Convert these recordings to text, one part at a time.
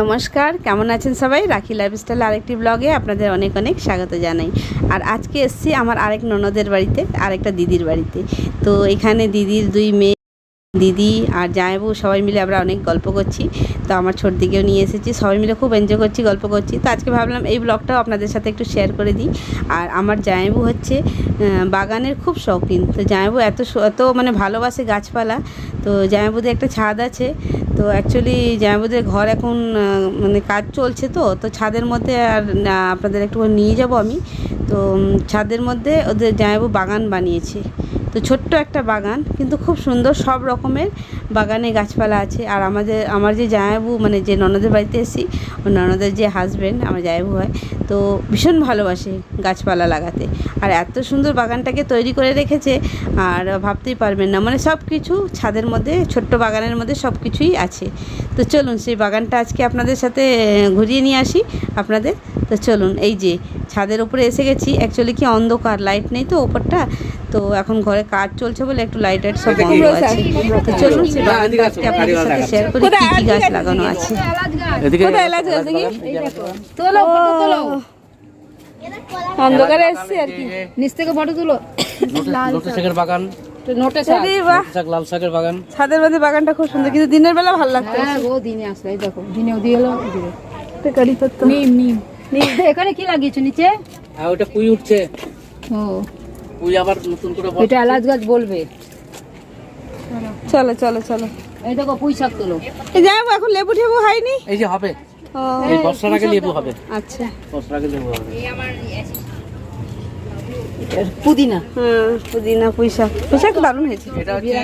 নমস্কার, কেমন আছেন সবাই? রাখি লাইফস্টাইল আরেকটি ব্লগে আপনাদের অনেক অনেক স্বাগত জানাই। আর আজকে এসছি আমার আরেক ননদের বাড়িতে, আরেকটা দিদির বাড়িতে। তো এখানে দিদির দুই মেয়ে, দিদি আর জামাইবু সবাই মিলে আমরা অনেক গল্প করছি। তো আমার ছোট দিকেও নিয়ে এসেছি, সবাই মিলে খুব এনজয় করছি, গল্প করছি। তো আজকে ভাবলাম এই ব্লগটাও আপনাদের সাথে একটু শেয়ার করে দিই। আর আমার জামাইবু হচ্ছে বাগানের খুব শৌখিন। তো জামাইবু এত এত মানে ভালোবাসে গাছপালা। তো জামাইবুদের একটা ছাদ আছে তো অ্যাকচুয়ালি জামাইবাবুদের ঘর এখন মানে কাজ চলছে তো তো ছাদের মধ্যে আর আপনাদের একটু নিয়ে যাব আমি। তো ছাদের মধ্যে ওদের জামাইবাবু বাগান বানিয়েছে। তো ছোট্ট একটা বাগান, কিন্তু খুব সুন্দর সব রকমের বাগানে গাছপালা আছে। আর আমাদের, আমার যে জামাইবু মানে যে ননদের বাড়িতে এসেছি ও ননদের যে হাজব্যান্ড আমার জামাইবু হয়, তো ভীষণ ভালোবাসে গাছপালা লাগাতে। আর এত সুন্দর বাগানটাকে তৈরি করে রেখেছে, আর ভাবতেই পারবেন না। মানে সব কিছু ছাদের মধ্যে, ছোট্ট বাগানের মধ্যে সব কিছুই আছে। তো চলুন, সেই বাগানটা আজকে আপনাদের সাথে ঘুরিয়ে নিয়ে আসি। আপনাদের তো চলুন এই যে ছাদের উপরে এসে গেছি। অ্যাকচুয়ালি কি অন্ধকার লাইট নেই তো ওপরটা। তো এখন ঘরে কাজ চলছে বলে একটু লাইট টাইট সব বন্ধ আছে। তো চলুন আপনাদের সাথে শেয়ার করি কী কী গাছ লাগানো আছে। অন্ধকারে এসছি আর কি। নিচ থেকে ফটো তুলো। বাগান। নোটে আরে বাহ। শাক লাল শাকের বাগান। ছাদের মধ্যে বাগানটা খুব সুন্দর কিন্তু দিনের বেলা ভালো লাগতো। হ্যাঁ দিনে আসলে দেখো দিনেও দিয়ে নিম নিম এখানে কি লাগিয়েছো? নিচে? হ্যাঁ ওটা পুই উঠছে। ও। পুই আবার নতুন করে। এটা এলাচ গাছ বলবে। চলো চলো চলো এই দেখো পুঁই শাক তোলো। এই যাব এখন লেবু টেবু হয়নি? এই যে হবে। ও। এই বর্ষার আগে লেবু হবে। আচ্ছা। বর্ষার আগে লেবু হবে। পুদিনা। হ্যাঁ পুদিনা দারুণ হয়েছে। এটা হচ্ছে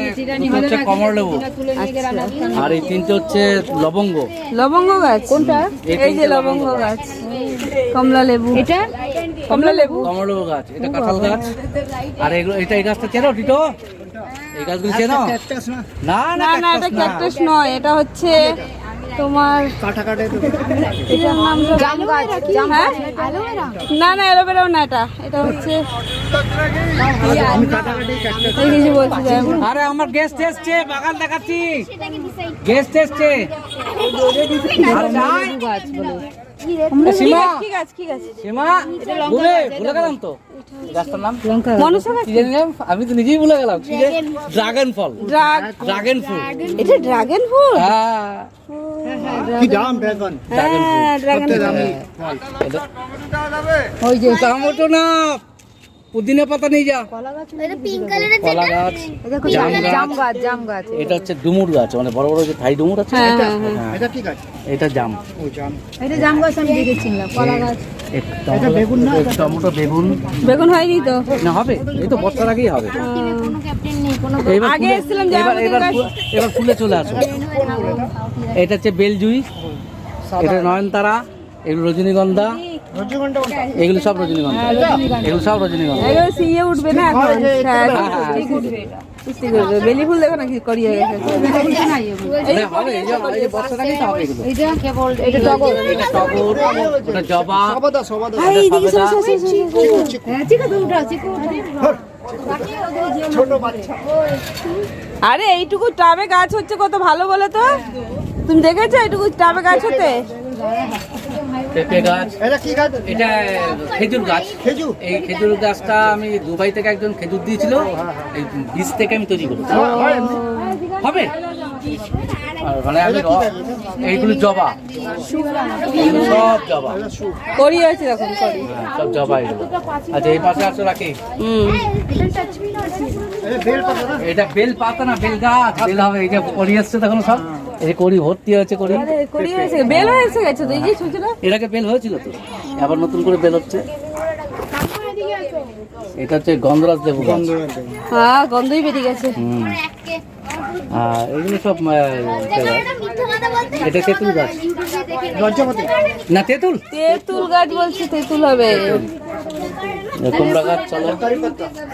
গেলে রান্না করো। আর এই তিনটে হচ্ছে লবঙ্গ। লবঙ্গ গাছ? কোনটা? এই এই যে লবঙ্গ গাছ। কমলা লেবু। এটা? কমলা লেবু? কমল লেবু গাছ এটা কাঁঠাল গাছ। আর এগুলো এটা এই গাছটা চেনো টিটো? এই গাছগুলো চেনো? না? না না এটা ক্যাকটাস নয় এটা হচ্ছে তোমার এটার নাম জাম গাছ জাম হ্যাঁ? না না অ্যালোভেরাও না এটা এটা হচ্ছে বলছি আরে আমার গেস্ট এসছে বাগান দেখাচ্ছি। গেস্ট এসছে। আর গাছ বলে। আমি তো নিজেই ভুলে গেলাম। ড্রাগন ফল ড্রাগ ড্রাগন ফ্রুট এটা ড্রাগন হ্যাঁ। হ্যাঁ ড্রাগন ওই যে টমেটো না। পুদিনা পাতা নিয়ে যা। কলা গাছ জাম জাম গাছ। গাছ জাম গাছ এটা হচ্ছে ডুমুর গাছ মানে বড় বড় যে থাই ডুমুর আছে হ্যাঁ হ্যাঁ হ্যাঁ হ্যাঁ। এটা জাম। এটা জাম গাছ আমি দেখেছিলাম কলা গাছ। এটা বেগুন না? টমেটো বেগুন। বেগুন হয়নি তো? না হবে। এই তো বর্ষার আগেই হবে। এবার আগে এসেছিলাম এবার এবার এবার ফুলে চলে আসো। এটা? হচ্ছে বেলজুই এটা নয়নতারা এগুলো রজনীগন্ধা এগুলো সব রজনীগন্ধা এগুলো সব রজনীগন্ধা এগুলো সিয়ে উঠবে না হ্যাঁ হ্যাঁ, হ্যাঁ। বেলি ফুল দেখো করিয়ে জবা। হ্যাঁ আরে এইটুকু টাবে গাছ হচ্ছে কত ভালো বলো তো? তুমি দেখেছ এইটুকু টাবে গাছ হতে? পেঁপে গাছ এটা খেজুর গাছ। এই খেজুর গাছটা আমি দুবাই থেকে একজন খেজুর দিয়েছিল। এই বীজ থেকে আমি তৈরি করেছি। হবে? মানে আমি এইগুলো জবা। সব জবা। করি হয়েছে তখন করি হ্যাঁ, সব জবা এগুলো। আচ্ছা এই পাশে আসো রাখি? হুম। এটা বেল পাতা না? বেল গাছ? বেল হবে এই যে করি আসছে তখন সব? এই করি ভর্তি হয়েছে করি করি হয়েছে বেল হয়েছে গেছে তো এই যে ছোট ছোট এর আগে বেল হয়েছিল তো? আবার নতুন করে বেল হচ্ছে? এটা হচ্ছে গন্ধরাজ লেবু হ্যাঁ গন্ধই বেরিয়ে গেছে। হুম। আর এগুলো সব এটা তেঁতুল গাছ? না তেঁতুল? তেঁতুল গাছ বলছি তেঁতুল হবে। কুমড়া গাছ চলো।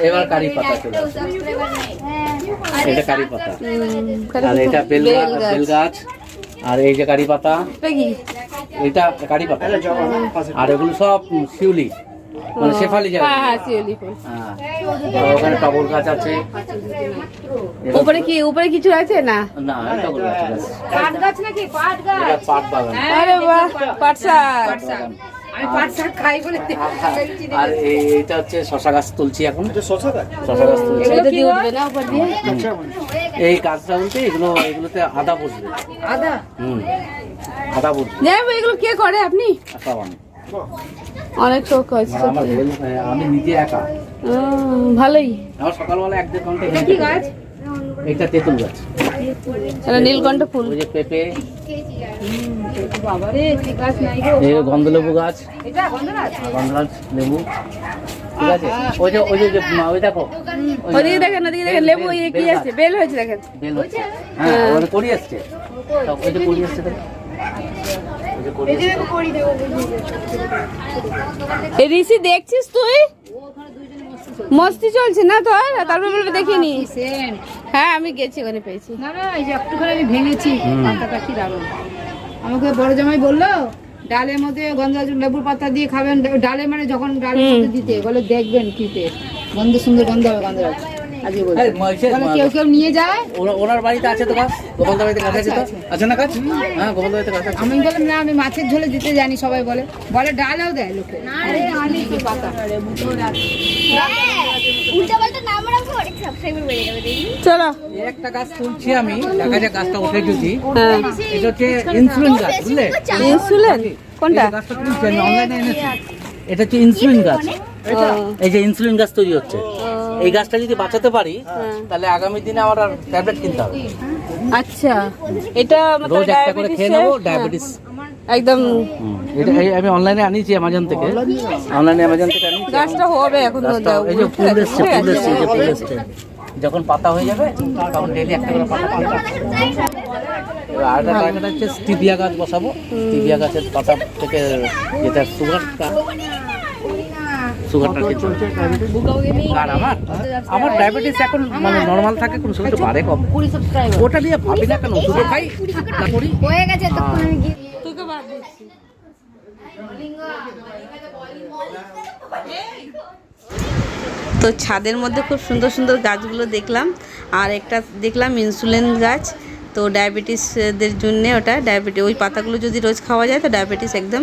এবার কারি পাতা চলে এটা কারি পাতা। আর এটা বেল বেল গাছ। আর এই যে কারি পাতা এটা কারি পাতা। আর এগুলো সব শিউলি। মানে শেফালি যায় হ্যাঁ হ্যাঁ হ্যাঁ। ওখানে গাছ আছে। উপরে কি উপরে কিছু আছে না? না টগর গাছ আছে। পাট গাছ নাকি? পাট গাছ। পাট বাগান। আরে বাহ পাট শাক। আমি পাট শাক খাই বলে আর এটা হচ্ছে শশা গাছ তুলছি এখন। শশা গাছ? তুলছি। এটা দিয়ে উঠবে না উপর দিয়ে? এই গাছটা বলতে এগুলো এগুলোতে আদা বসবে। আদা? হুম। আদা বসবে। এগুলো কে করে আপনি? অনেক শখ আছে আমি নিজে একা। ভালোই। আমার সকালবেলা এক দেড় ঘণ্টা কি গাছ। এটা তেঁতুল গাছ। এটা নীলকণ্ঠ ফুল। ওই যে পেঁপে বাবারে কি গাছ এই গন্ধলেবু গাছ। এটা গন্ধরাজ? লেবু। ঠিক আছে? ওই যে ওই যে যে, ওই দেখো। ওদিকে দেখেন ওদিকে দেখেন লেবু ইয়ে কি আছে বেল হয়েছে দেখেন। বেল হচ্ছে। হ্যাঁ ওখানে কড়ি আসছে। ওই যে কড়ি আসছে দেখো। ওই যে কড়ি আসছে। এ ঋষি দেখছিস তুই? মস্তি চলছে না তোর? তারপরে বলবে দেখিনি। হ্যাঁ আমি গেছি ওখানে পেয়েছি। না না এই যে একটুখানি আমি ভেঙেছি। দারুণ। আমাকে বড় জামাই বলল, ডালের মধ্যে গন্ধ লেবুর পাতা দিয়ে খাবেন, ডালে মানে যখন ডালের মধ্যে দিতে, বলে দেখবেন কি গন্ধ সুন্দর গন্ধ হবে গন্ধরাজ কেউ কেউ নিয়ে যায়। ওনা- ওনার বাড়িতে আছে তো গাছ গোপালদা বাড়িতে গাছ আছে তো? আছে না গাছ হ্যাঁ গোপালদা বাড়িতে গাছ আছে। আমি বললাম না আমি মাছের ঝোলে দিতে জানি সবাই বলে। বলে ডালেও দেয় লোকে। চলো। একটা গাছ তুলছি আমি দেখা গাছটা উঠে হ্যাঁ। এটা হচ্ছে ইনসুলিন গাছ বুঝলে ইনসুলিন কোনটা? গাছটা তুলছি আমি অনলাইনে এনেছি। এটা হচ্ছে ইনসুলিন গাছ। ও, এই যে ইনসুলিন গাছ তৈরি হচ্ছে। এই গাছটা যদি বাঁচাতে পারি তাহলে আগামী দিনে আমার আর ট্যাবলেট কিনতে হবে। আচ্ছা। এটা রোজ একটা করে খেয়ে নেব ডায়াবেটিস হ্যাঁ, একদম। এটা আমি অনলাইনে আনিয়েছি অ্যামাজন থেকে। অনলাইনে অ্যামাজন থেকে আনিয়েছি। গাছটা হবে এখন এই যে ফুল এসছে ফুল এসছে এই যে ফুল এসছে। যখন পাতা হয়ে যাবে তখন ডেলি একটা করে পাতা পাতা। আরেকটা টার্গেট হচ্ছে স্টিভিয়া গাছ বসাবো। স্টিভিয়া গাছের পাতা থেকে যেটা সুগারটা সুগারটা খেতে আর আমার আমার ডায়াবেটিস এখন মানে নর্মাল থাকে কোনো সময় একটু বাড়ে কম। ওটা নিয়ে ভাবি না কেন? ওষুধও খাই হয়ে গেছে তখন আমি গিয়ে তোকে বাদ দিচ্ছি। তো ছাদের মধ্যে খুব সুন্দর সুন্দর গাছগুলো দেখলাম আর একটা দেখলাম ইনসুলিন গাছ। তো ডায়াবেটিসদের জন্য ওটা ডায়াবেটিস ওই পাতাগুলো যদি রোজ খাওয়া যায় তো ডায়াবেটিস একদম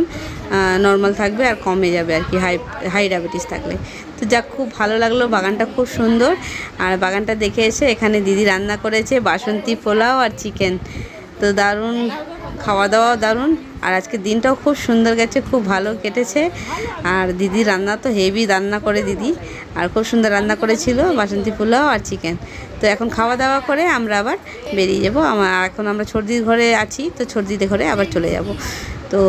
নর্মাল থাকবে আর কমে যাবে আর কি হাই হাই ডায়াবেটিস থাকলে। তো যাক, খুব ভালো লাগল, বাগানটা খুব সুন্দর। আর বাগানটা দেখে এসে এখানে দিদি রান্না করেছে বাসন্তী পোলাও আর চিকেন তো দারুণ, খাওয়া দাওয়া দারুণ। আর আজকে দিনটাও খুব সুন্দর গেছে, খুব ভালো কেটেছে। আর দিদি রান্না তো হেভি রান্না করে দিদি। আর খুব সুন্দর রান্না করেছিল বাসন্তী পোলাও আর চিকেন তো এখন খাওয়া দাওয়া করে আমরা আবার বেরিয়ে যাব। আমার এখন আমরা সর্দির ঘরে আছি, তো ছর্দিদের ঘরে আবার চলে যাব। তো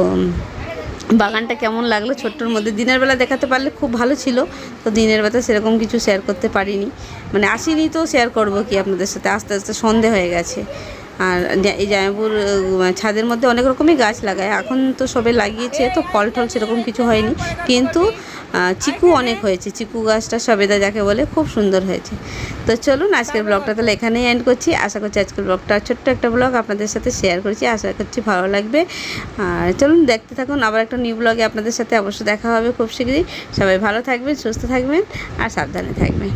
বাগানটা কেমন লাগল? ছোট্টর মধ্যে দিনের বেলা দেখাতে পারলে খুব ভালো ছিল, তো দিনের বেলা সেরকম কিছু শেয়ার করতে পারিনি। মানে আসিনি তো শেয়ার করব কি আপনাদের সাথে? আস্তে আস্তে সন্ধে হয়ে গেছে। আর এই জামাইপুর ছাদের মধ্যে অনেক রকমই গাছ লাগায়। এখন তো সবে লাগিয়েছে, তো ফল টল সেরকম কিছু হয়নি। কিন্তু চিকু অনেক হয়েছে। চিকু গাছটা সবেদা যাকে বলে, খুব সুন্দর হয়েছে। তো চলুন আজকের ব্লগটা তাহলে এখানেই এন্ড করছি। আশা করছি আজকের ব্লগটা ছোট্ট একটা ব্লগ আপনাদের সাথে শেয়ার করছি। আশা করছি ভালো লাগবে। আর চলুন দেখতে থাকুন, আবার একটা নিউ ব্লগে আপনাদের সাথে অবশ্যই দেখা হবে খুব শীঘ্রই সবাই ভালো থাকবেন, সুস্থ থাকবেন, আর সাবধানে থাকবেন।